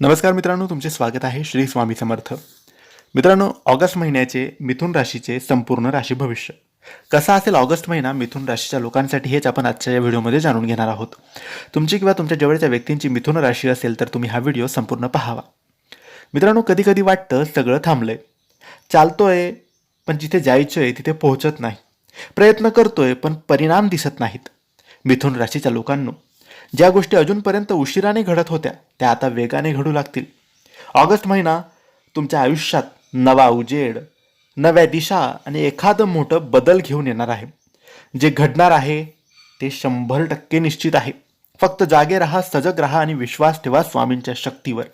नमस्कार मित्रांनो तुमचे स्वागत आहे श्री स्वामी समर्थ. मित्रांनो ऑगस्ट महिन्याचे मिथुन राशीचे संपूर्ण राशी भविष्य. कसा असेल ऑगस्ट महिना मिथुन राशीच्या लोकांसाठी हेच आपण आजच्या या व्हिडिओमध्ये जाणून घेणार आहोत. तुमची किंवा तुमच्या जवळच्या व्यक्तींची मिथुन राशी असेल तर तुम्ही हा व्हिडिओ संपूर्ण पाहावा. मित्रांनो कधी कधी वाटतं सगळं थांबलंय. चालतोय पण जिथे जायचं आहे तिथे पोहोचत नाही. प्रयत्न करतोय पण परिणाम दिसत नाहीत. मिथुन राशीच्या लोकांनो ज्या गोष्टी अजूनपर्यंत उशिराने घडत होत्या त्या आता वेगाने घडू लागतील. ऑगस्ट महिना तुमच्या आयुष्यात नवा उजेड नव्या दिशा आणि एखादं मोठं बदल घेऊन येणार आहे. जे घडणार आहे ते शंभर टक्के निश्चित आहे. फक्त जागे राहा सजग राहा आणि विश्वास ठेवा स्वामींच्या शक्तीवर.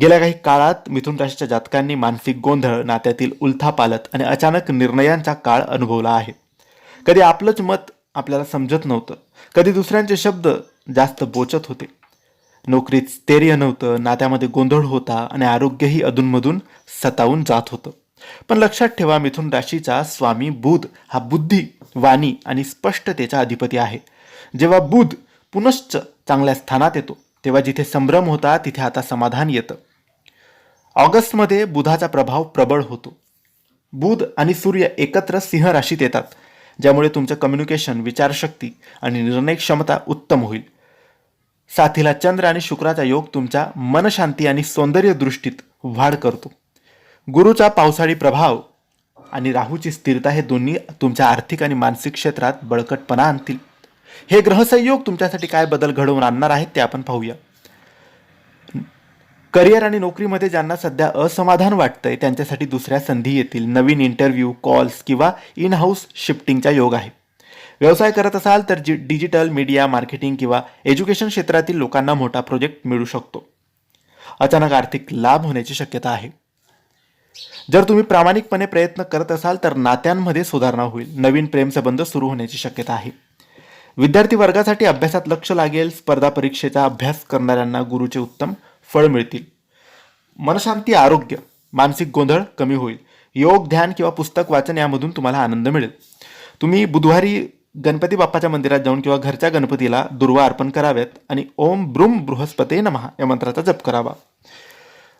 गेल्या काही काळात मिथुन राशीच्या जातकांनी मानसिक गोंधळ नात्यातील उलथापालत आणि अचानक निर्णयांचा काळ अनुभवला आहे. कधी आपलंच मत आपल्याला समजत नव्हतं. कधी दुसऱ्यांचे शब्द जास्त बोचत होते. नोकरीत स्थैर्य नव्हतं नात्यामध्ये गोंधळ होता आणि आरोग्यही अधूनमधून सतावून जात होतं. पण लक्षात ठेवा मिथुन राशीचा स्वामी बुध हा बुद्धी वाणी आणि स्पष्टतेचा अधिपती आहे. जेव्हा बुध पुनश्च चांगल्या स्थानात येतो तेव्हा जिथे संभ्रम होता तिथे आता समाधान येतं. ऑगस्टमध्ये बुधाचा प्रभाव प्रबळ होतो. बुध आणि सूर्य एकत्र सिंह राशीत येतात. ज्यामुळे तुमचं कम्युनिकेशन विचारशक्ती आणि निर्णय क्षमता उत्तम होईल. साथीला चंद्र आणि शुक्राचा योग तुमच्या मनशांती आणि सौंदर्य दृष्टीत वाढ करतो. गुरुचा पावसाळी प्रभाव आणि राहूची स्थिरता हे दोन्ही तुमच्या आर्थिक आणि मानसिक क्षेत्रात बळकटपणा आणतील. हे ग्रहसंयोग तुमच्यासाठी काय बदल घडवून आणणार आहेत ते आपण पाहूया. करिअर आणि नोकरीमध्ये ज्यांना सध्या असमाधान वाटतंय त्यांच्यासाठी दुसऱ्या संधी येतील. नवीन इंटरव्ह्यू कॉल्स किंवा इन हाऊस शिफ्टिंगचा योग आहे. व्यवसाय करत असाल तर जी डिजिटल मीडिया मार्केटिंग किंवा एज्युकेशन क्षेत्रातील लोकांना मोठा प्रोजेक्ट मिळू शकतो. अचानक आर्थिक लाभ होण्याची शक्यता आहे. जर तुम्ही प्रामाणिकपणे प्रयत्न करत असाल तर नात्यांमध्ये सुधारणा होईल. नवीन प्रेमसंबंध सुरू होण्याची शक्यता आहे. विद्यार्थी वर्गासाठी अभ्यासात लक्ष लागेल. स्पर्धा परीक्षेचा अभ्यास करणाऱ्यांना गुरुचे उत्तम फळ मिळतील. मनशांती आरोग्य मानसिक गोंधळ कमी होईल. योग ध्यान किंवा पुस्तक वाचन यामधून तुम्हाला आनंद मिळेल. तुम्ही बुधवारी गणपती बाप्पाच्या मंदिरात जाऊन किंवा घरच्या गणपतीला दुर्वा अर्पण कराव्यात आणि ओम ब्रुम बृहस्पते नमहा या मंत्राचा जप करावा.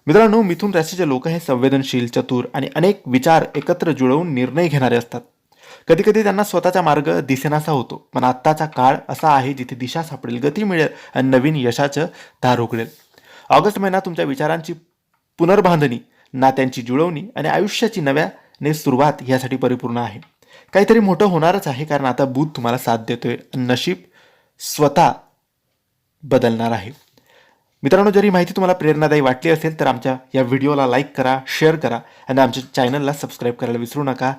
मित्रांनो मिथून राशीचे लोक हे संवेदनशील चतुर आणि अनेक विचार एकत्र जुळवून निर्णय घेणारे असतात. कधी कधी त्यांना स्वतःचा मार्ग दिसेनासा होतो. पण आत्ताचा काळ असा आहे जिथे दिशा सापडेल गती मिळेल आणि नवीन यशाचं दार उघडेल. ऑगस्ट महिना तुमच्या विचारांची पुनर्बांधणी नात्यांची जुळवणी आणि आयुष्याची नव्याने सुरुवात यासाठी परिपूर्ण आहे. काहीतरी मोठं होणारच आहे कारण आता बुध तुम्हाला साथ देतोय. नशीब स्वतः बदलणार आहे. मित्रांनो जर ही माहिती तुम्हाला प्रेरणादायी वाटली असेल तर आमच्या या व्हिडिओला लाईक करा शेअर करा आणि आमच्या चॅनलला सबस्क्राईब करायला विसरू नका.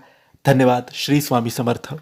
धन्यवाद. श्री स्वामी समर्थ.